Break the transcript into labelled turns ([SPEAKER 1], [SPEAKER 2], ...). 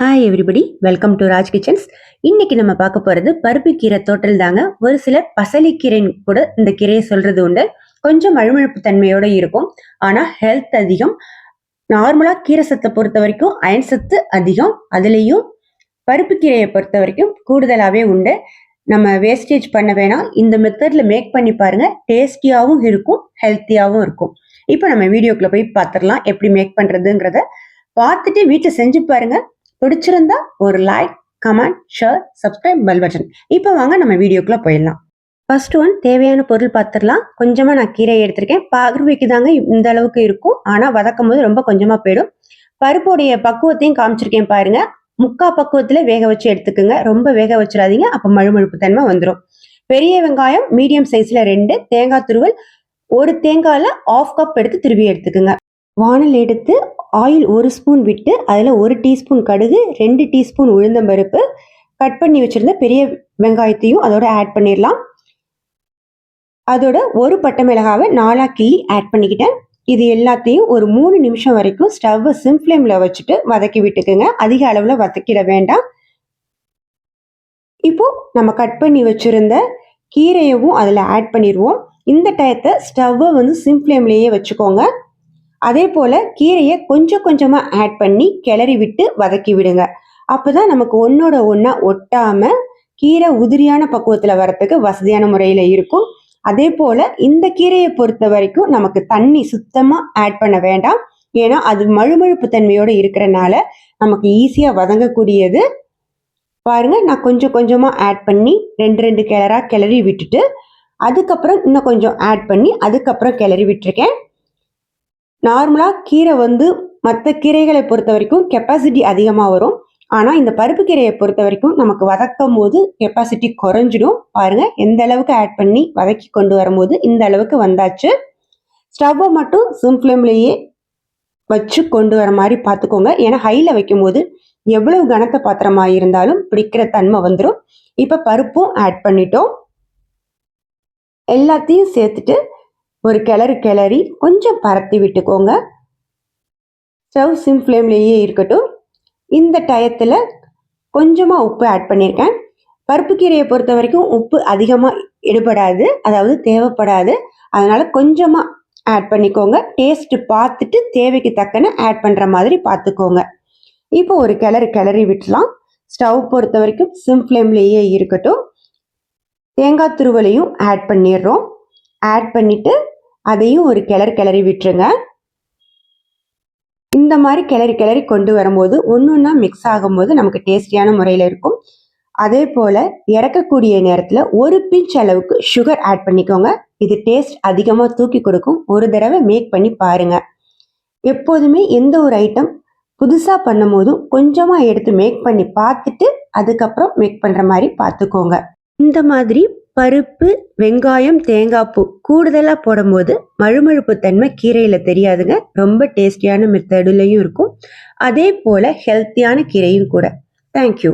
[SPEAKER 1] Hi everybody welcome to Raj kitchens இன்னைக்கு நம்ம பார்க்க போறது பருப்பு கீரை தோட்டல் தாங்க. ஒரு சிலர் பசலிக்கீரைன்னு கூட இந்த கீரையை சொல்றது உண்டு. கொஞ்சம் மழுமழுப்பு தன்மையோட இருக்கும். ஆனால் ஹெல்த் அதிகம். நார்மலாக கீரை சத்தை பொறுத்த வரைக்கும் அயன் சத்து அதிகம். அதுலேயும் பருப்பு கீரையை பொறுத்த வரைக்கும் கூடுதலாகவே உண்டு. நம்ம வேஸ்டேஜ் பண்ண வேணாம். இந்த மெத்தடில் மேக் பண்ணி பாருங்கள் டேஸ்டியாகவும் இருக்கும் ஹெல்த்தியாகவும் இருக்கும். இப்போ நம்ம வீடியோக்குள்ளே போய் பார்த்துடலாம். எப்படி மேக் பண்ணுறதுங்கிறத பார்த்துட்டு வீட்டில் செஞ்சு பாருங்கள் பிடிச்சிருந்தா ஒரு like comment share subscribe bell button இப்போ வாங்க நம்ம வீடியோக்குள்ளே போயிடலாம். ஃபர்ஸ்ட் ஒன் தேவையான பொருள் பார்த்துடலாம். கொஞ்சமாக நான் கீரை எடுத்திருக்கேன். பார்வைக்கு தாங்க இந்த அளவுக்கு இருக்கும். ஆனால் வதக்கும் போது ரொம்ப கொஞ்சமாக போயிடும். பருப்புடைய பக்குவத்தையும் காமிச்சிருக்கேன் பாருங்க. முக்கா பக்குவத்தில் வேக வச்சு எடுத்துக்கோங்க. ரொம்ப வேக வச்சிடாதீங்க. அப்போ மழுமழுப்பு தன்மை வந்துடும் பெரிய வெங்காயம் மீடியம் சைஸில் ரெண்டு. தேங்காய் துருவல். ஒரு தேங்காயில் ஆஃப் கப் எடுத்து திருவி எடுத்துக்கோங்க. வானல் எடுத்து ஆயில் ஒரு ஸ்பூன் விட்டு அதில் ஒரு டீஸ்பூன் கடுகு ரெண்டு டீஸ்பூன் உளுந்தம்பருப்பு கட் பண்ணி வச்சுருந்த பெரிய வெங்காயத்தையும் அதோட ஆட் பண்ணிடலாம். அதோட ஒரு பட்டை மிளகாவை நாலாக கிள்ளி ஆட் பண்ணிக்கிட்டேன். இது எல்லாத்தையும் ஒரு மூணு நிமிஷம் வரைக்கும் ஸ்டவ்வை சிம் ஃப்ளேமில் வச்சுட்டு வதக்கி விட்டுக்குங்க. அதிக அளவில் வதக்கிட வேண்டாம். இப்போ நம்ம கட் பண்ணி வச்சுருந்த கீரையவும் அதில் ஆட் பண்ணிடுவோம். இந்த டயத்தை ஸ்டவ்வை வந்து சிம் ஃப்ளேம்லேயே வச்சுக்கோங்க. அதே போல் கீரையை கொஞ்சம் கொஞ்சமாக ஆட் பண்ணி கிளறி விட்டு வதக்கி விடுங்க. அப்போ தான் நமக்கு ஒன்றோட ஒன்றா ஒட்டாமல் கீரை உதிரியான பக்குவத்தில் வரத்துக்கு வசதியான முறையில் இருக்கும். அதே போல் இந்த கீரையை பொறுத்த வரைக்கும் நமக்கு தண்ணி சுத்தமாக ஆட் பண்ண வேண்டாம். ஏன்னா அது மழுமழுப்பு தன்மையோடு இருக்கிறனால நமக்கு ஈஸியாக வதங்கக்கூடியது. பாருங்க நான் கொஞ்சம் கொஞ்சமாக ஆட் பண்ணி ரெண்டு ரெண்டு கிளறாக கிளறி விட்டுட்டு அதுக்கப்புறம் இன்னும் கொஞ்சம் ஆட் பண்ணி அதுக்கப்புறம் கிளறி விட்டுருக்கேன். நார்மலாக கீரை வந்து மற்ற கீரைகளை பொறுத்த வரைக்கும் கெப்பாசிட்டி அதிகமாக வரும். ஆனால் இந்த பருப்பு கீரையை பொறுத்த வரைக்கும் நமக்கு வதக்கும் போது கெப்பாசிட்டி குறைஞ்சிடும். பாருங்கள் எந்த அளவுக்கு ஆட் பண்ணி வதக்கி கொண்டு வரும்போது இந்த அளவுக்கு வந்தாச்சு. ஸ்டவ்வை மட்டும் சிம் ஃப்ளேம்லேயே வச்சு கொண்டு வர மாதிரி பார்த்துக்கோங்க. ஏன்னா ஹையில் வைக்கும் போது எவ்வளவு கனத்த பாத்திரமாக இருந்தாலும் பிடிக்கிற தன்மை வந்துடும் இப்போ பருப்பும் ஆட் பண்ணிட்டோம். எல்லாத்தையும் சேர்த்துட்டு ஒரு கிளறு கிளறி கொஞ்சம் பரத்தி விட்டுக்கோங்க. ஸ்டவ் சிம் ஃப்ளேம்லேயே இருக்கட்டும். இந்த டயத்தில் கொஞ்சமாக உப்பு ஆட் பண்ணியிருக்கேன் பருப்பு கீரையை பொறுத்த வரைக்கும் உப்பு அதிகமாக எடுபடாது அதாவது தேவைப்படாது. அதனால் கொஞ்சமாக ஆட் பண்ணிக்கோங்க. டேஸ்ட்டு பார்த்துட்டு தேவைக்கு தக்கன ஆட் பண்ணுற மாதிரி பார்த்துக்கோங்க. இப்போ ஒரு கிளறு கிளறி விட்டுலாம். ஸ்டவ் பொறுத்த வரைக்கும் சிம் ஃப்ளேம்லேயே இருக்கட்டும். தேங்காய் துருவலையும் ஆட் பண்ணிடுறோம். ஆட் பண்ணிவிட்டு அதையும் ஒரு கிளறு கிளறி விட்டுருங்க. இந்த மாதிரி கிளறி கிளறி கொண்டு வரும்போது ஒன்று ஒன்றா மிக்ஸ் ஆகும்போது நமக்கு டேஸ்டியான முறையில் இருக்கும். அதே போல் இறக்கக்கூடிய நேரத்தில் ஒரு பிஞ்ச் அளவுக்கு சுகர் ஆட் பண்ணிக்கோங்க. இது டேஸ்ட் அதிகமாக தூக்கி கொடுக்கும். ஒரு தடவை மேக் பண்ணி பாருங்கள் எப்போதுமே எந்த ஒரு ஐட்டம் புதுசாக பண்ணும் போதும் கொஞ்சமாக எடுத்து மேக் பண்ணி பார்த்துட்டு அதுக்கப்புறம் மேக் பண்ணுற மாதிரி பார்த்துக்கோங்க. இந்த மாதிரி பருப்பு வெங்காயம் தேங்காய் பூ கூடுதலாக போடும்போது மழுமழுப்பு தன்மை கீரையில் தெரியாதுங்க. ரொம்ப டேஸ்டியான மெத்தடுலையும் இருக்கும். அதே போல் ஹெல்த்தியான கீரையும் கூட. தேங்க்யூ